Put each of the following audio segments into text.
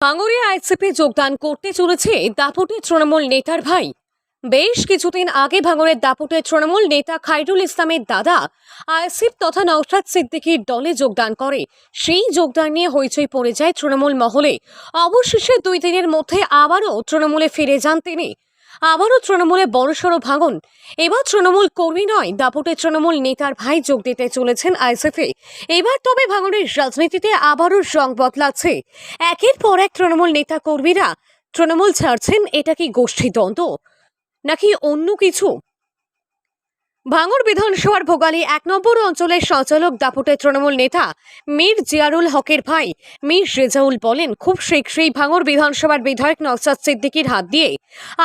ভাঙড়ে আইসিপি যোগদান করতে চলেছে দাপুটে তৃণমূল নেতার ভাই। বেশ কিছুদিন আগে ভাঙড়ের দাপুটে তৃণমূল নেতা খাইরুল ইসলামের দাদা আইসিপ তথা নওশাদ সিদ্দিকির দলে যোগদান করে। সেই যোগদান নিয়ে হইচই পড়ে যায় তৃণমূল মহলে। অবশেষে দুই দিনের মধ্যে আবারও তৃণমূলে ফিরে যান তিনি। আবারও তৃণমূলে বড়সড় ভাঙন। এবার তৃণমূল কর্মী নয়, দাপটে তৃণমূল নেতার ভাই যোগ দিতে চলেছেন আইসিফে এবার তবে ভাঙনের রাজনীতিতে আবারও রং বদলাচ্ছে। একের পর এক তৃণমূল নেতা কর্মীরা তৃণমূল ছাড়ছেন, এটা কি গোষ্ঠী দ্বন্দ্ব নাকি অন্য কিছু? ভাঙড় বিধানসভার ভোগালী এক নম্বর অঞ্চলের সঞ্চালক দাপুটে তৃণমূল নেতা মীর জিয়ারুল হকের ভাই মীর রেজাউল বলেন খুব শীঘ্রই ভাঙড় বিধানসভার বিধায়ক নওশাদ সিদ্দিকীর হাত দিয়ে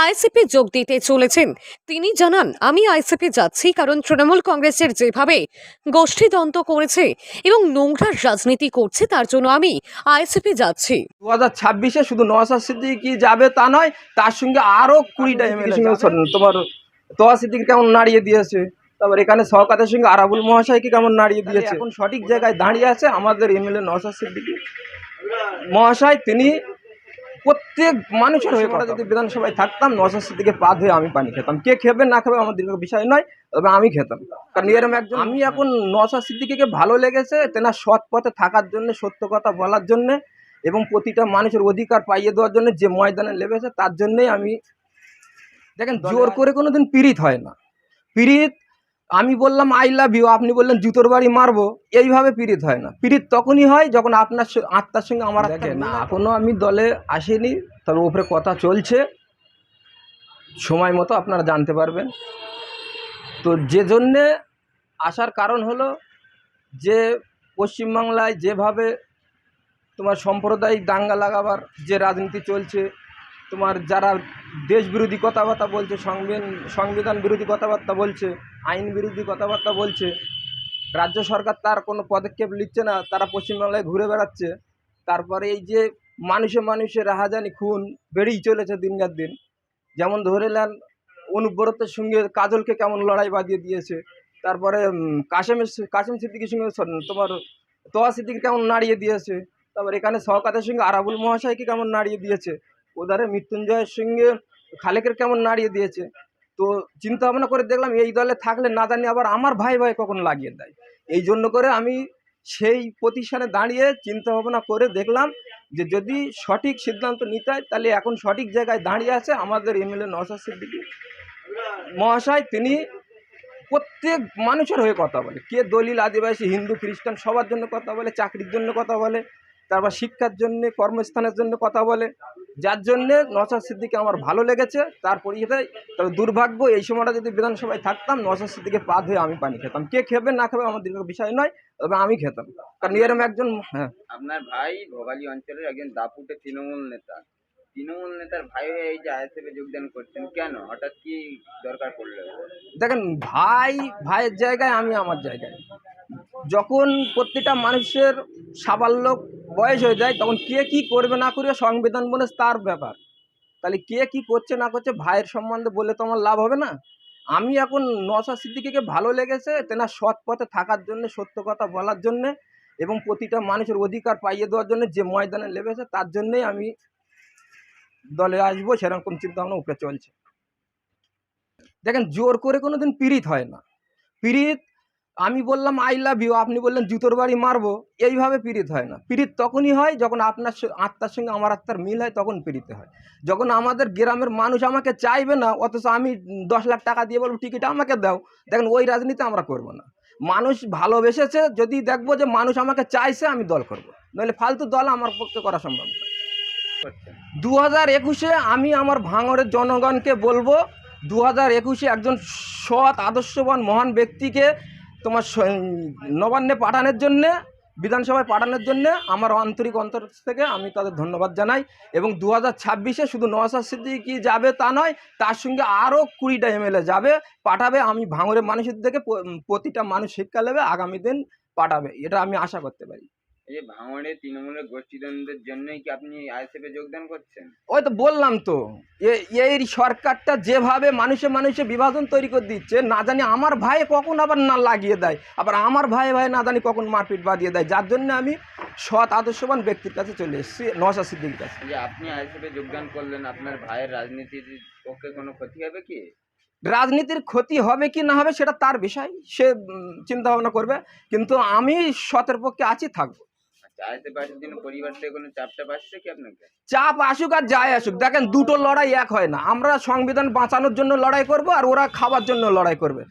আইসিপি যোগ দিতে চলেছেন। তিনি জানান আমি আইসিপি যাচ্ছি কারণ তৃণমূল কংগ্রেসের যেভাবে গোষ্ঠীদ্বন্দ্ব করেছে এবং নোংরা রাজনীতি করছে তার জন্য আমি আইসিপি যাচ্ছি। দু হাজার ছাব্বিশে শুধু নওয়াজ সিদ্দিকি যাবে তা নয় তার সঙ্গে আরও কুড়িটা এমএলএ তোমার তোয়া সিদ্দিকি কেমন নাড়িয়ে দিয়েছে? তারপর এখানে সহকাতের সঙ্গে আরাবুল মহাশয়কে কেমন নাড়িয়ে দিয়েছে? এখন সঠিক জায়গায় দাঁড়িয়ে আছে আমাদের এমএলএ নওয়াজ সিদ্দিকি। মহাশয় তিনি প্রত্যেক মানুষের হয়ে কথা যদি বিধানসভায় থাকতাম নওয়াজ সিদ্দিকে পা ধুয়ে আমি পানি খেতাম। কে খেবে না খাবে আমার দীর্ঘ বিষয় নয় তবে আমি খেতাম। কারণ এরকম একজন আমি এখন নওয়াজ সিদ্দিকিকে ভালো লেগেছে তেনার সৎ পথে থাকার জন্য সত্য কথা বলার জন্য এবং প্রতিটা মানুষের অধিকার পাইয়ে দেওয়ার জন্য যে ময়দানে লেগেছে তার জন্যই আমি দেখেন জোর করে কোনো দিন পীড়িত হয় না। পীড়িত আমি বললাম আই লাভ ইউ আপনি বললেন জুতোর বাড়ি মারবো। এইভাবে পীড়িত হয় না। পীড়িত তখনই হয় যখন আপনার আত্মার সঙ্গে আমার না এখনও আমি দলে আসিনি তবে ওপরে কথা চলছে। সময় মতো আপনারা জানতে পারবেন। তো যে জন্যে আসার কারণ হলো যে পশ্চিমবাংলায় যেভাবে তোমার সাম্প্রদায়িক দাঙ্গা লাগাবার যে রাজনীতি চলছে তোমার যারা দেশ বিরোধী কথাবার্তা বলছে, সংবিধান সংবিধান বিরোধী কথাবার্তা বলছে, আইন বিরোধী কথাবার্তা বলছে, রাজ্য সরকার তার কোনো পদক্ষেপ নিচ্ছে না, তারা পশ্চিমবাংলায় ঘুরে বেড়াচ্ছে, তারপরে এই যে মানুষে মানুষে রাহাজানি খুন বেড়েই চলেছে দিনকার দিন। যেমন ধরে নেন অনুব্রতের সঙ্গে কাজলকে কেমন লড়াই বাঁধিয়ে দিয়েছে, তারপরে কাশেমের কাশেম সিদ্দিকির সঙ্গে তোমার তোয়া সিদ্দিকি কেমন নাড়িয়ে দিয়েছে, তারপর এখানে সহকাতের সঙ্গে আরাবুল মহাশয়কে কেমন নাড়িয়ে দিয়েছে ওধারে মৃত্যুঞ্জয়ের সঙ্গে খালেকের কেমন নাড়িয়ে দিয়েছে। তো চিন্তা ভাবনা করে দেখলাম এই দলে থাকলে না জানি আবার আমার ভাই ভাই কখন লাগিয়ে দেয়। এই জন্য করে আমি সেই প্রতিষ্ঠানে দাঁড়িয়ে চিন্তা ভাবনা করে দেখলাম যে যদি সঠিক সিদ্ধান্ত নিতে হয়, তাহলে এখন সঠিক জায়গায় দাঁড়িয়ে আছে আমাদের এমএলএ নওশাদ সিদ্দিকী। মহাশয়, তিনি প্রত্যেক মানুষের হয়ে কথা বলে। কে দলিল, আদিবাসী, হিন্দু, খ্রিস্টান, সবার জন্য কথা বলে, চাকরির জন্য কথা বলে, তারপর শিক্ষার জন্য, কর্মস্থানের জন্য কথা বলে। যার জন্যে নসাদ সিদ্দিকে আমার ভালো লেগেছে তার পরিচয় তবে দুর্ভাগ্য এই সময়টা যদি বিধানসভায় থাকতাম নসাদ সিদ্দিকে পা ধুয়ে আমি পানি খেতাম। কে খেবে না খাবে আমার দীর্ঘ বিষয় নয় তবে আমি খেতাম। কারণ এরম একজন হ্যাঁ। আপনার ভাই ভোগালী অঞ্চলের একজন দাপুটে তৃণমূল নেতা। তৃণমূল নেতার ভাই হয়ে এই যে আইএসএফে যোগদান করছেন কেন? হঠাৎ কি দরকার পড়ল? দেখেন ভাই ভাইয়ের জায়গায় আমি আমার জায়গায়। যখন প্রত্যেকটা মানুষের সাবাল্য বয়স হয়ে যায়, তখন কে কি করবে না করবে সংবিধান বলে তার ব্যাপার। তাহলে কে কি করছে না করছে ভাইয়ের সম্বন্ধে বলে তো আমার লাভ হবে না। আমি এখন নশা সিদ্দিকিকে ভালো লেগেছে তেনার সৎ পথে থাকার জন্য, সত্য কথা বলার জন্যে এবং প্রতিটা মানুষের অধিকার পাইয়ে দেওয়ার জন্য যে ময়দানে লেগেছে তার জন্যই আমি দলে আসব, সেরকম চিন্তা ভাবনা উপরে চলছে। দেখেন, জোর করে কোনো দিন পীড়িত হয় না। পীড়িত আমি বললাম আই লাভ ইউ আপনি বললেন, জুতোর বাড়ি মারবো। এইভাবে পীড়িত হয় না। পীড়িত তখনই হয় যখন আপনার আত্মার সঙ্গে আমার আত্মার মিল হয়, তখন পীড়িত হয়। যখন আমাদের গ্রামের মানুষ আমাকে চাইবে না, অথচ আমি দশ লাখ টাকা দিয়ে বলব টিকিট আমাকে দাও। দেখেন, ওই রাজনীতি আমরা করব না। মানুষ ভালোবেসেছে, যদি দেখব যে মানুষ আমাকে চাইছে, আমি দল করব। নইলে ফালতু দল আমার পক্ষে করা সম্ভব না। দু হাজার একুশে আমি আমার ভাঙড়ের জনগণকে বলব দু হাজার একুশে একজন সৎ, আদর্শবান, মহান ব্যক্তিকে তোমার নবান্নে পাঠানোর জন্যে, বিধানসভায় পাঠানোর জন্যে আমার আন্তরিক অন্তর থেকে আমি তাদের ধন্যবাদ জানাই এবং দু হাজার ছাব্বিশে শুধু নওয়াজ কি যাবে তা নয়, তার সঙ্গে আরও কুড়িটা এমএলএ যাবে, পাঠাবে, আমি ভাঙরের মানুষের থেকে প্রতিটা মানুষ শিক্ষা নেবে, আগামী দিন পাঠাবে, এটা আমি আশা করতে পারি। এই যে ভাঙড়ে তৃণমূলের গোষ্ঠীদ্বন্দ্বের জন্যই কি আপনি আইএসএফে যোগদান করছেন? ওই তো বললাম তো এই সরকারটা যেভাবে মানুষে মানুষে বিভাজন তৈরি করে দিচ্ছে না জানি আমার ভাই কখন আবার না লাগিয়ে দেয় আবার আমার ভাই ভাই না জানি কখন মারপিট বাঁধিয়ে দেয় যার জন্য আমি সৎ আদর্শবান ব্যক্তির কাছে চলে এসেছি নশা সিদ্দিকির কাছে। যে আপনি আইএসএফে যোগদান করলেন আপনার ভাইয়ের রাজনীতির পক্ষে কোনো ক্ষতি হবে কি? রাজনীতির ক্ষতি হবে কি না হবে সেটা তার বিষয় সে চিন্তা ভাবনা করবে কিন্তু আমি সতের পক্ষে আছি থাকব। চাপ আসুক আর যায় আসুক। দেখেন, দুটো লড়াই এক হয় না। আমরা সংবিধান বাঁচানোর জন্য লড়াই করব আর ওরা খাবার জন্য লড়াই করবে।